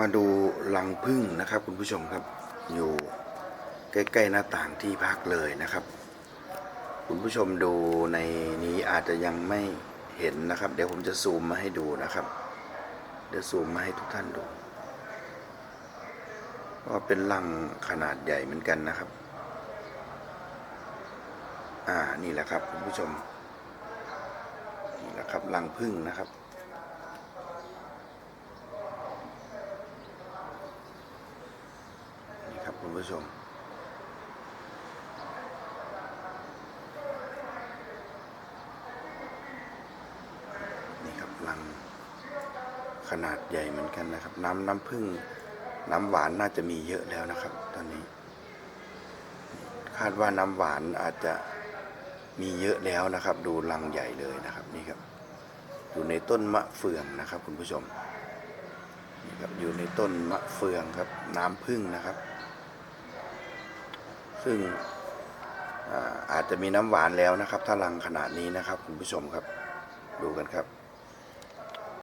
มาดูรังพึ่งนะครับ คุณผู้ชมครับ อยู่ใกล้ๆหน้าต่างที่พักเลยนะครับ คุณผู้ชมดูในนี้อาจจะยังไม่เห็นนะครับ เดี๋ยวผมจะซูมมาให้ดูนะครับ เดี๋ยวซูมมาให้ทุกท่านดูว่าเป็นรังขนาดใหญ่เหมือนกันนะครับ อ่านี่แหละครับคุณผู้ชมนี่แหละครับรังพึ่งนะครับ นี่ครับคุณ ผู้ชม นี่ครับรังขนาดใหญ่เหมือนกันนะครับ น้ำน้ำพึ่ง น้ำหวานน่าจะมีเยอะแล้วนะครับ ตอนนี้ คาดว่าน้ำหวานอาจจะมีเยอะแล้วนะครับ ดูรังใหญ่เลยนะครับนี่ครับ อยู่ในต้นมะเฟืองนะครับ คุณผู้ชมนี่ครับอยู่ในต้นมะเฟืองครับ น้ำพึ่งนะครับ ซึ่งอาจจะมีน้ำหวานแล้วนะครับ ถ้ารังขนาดนี้นะครับ คุณผู้ชมครับ ดูกันครับ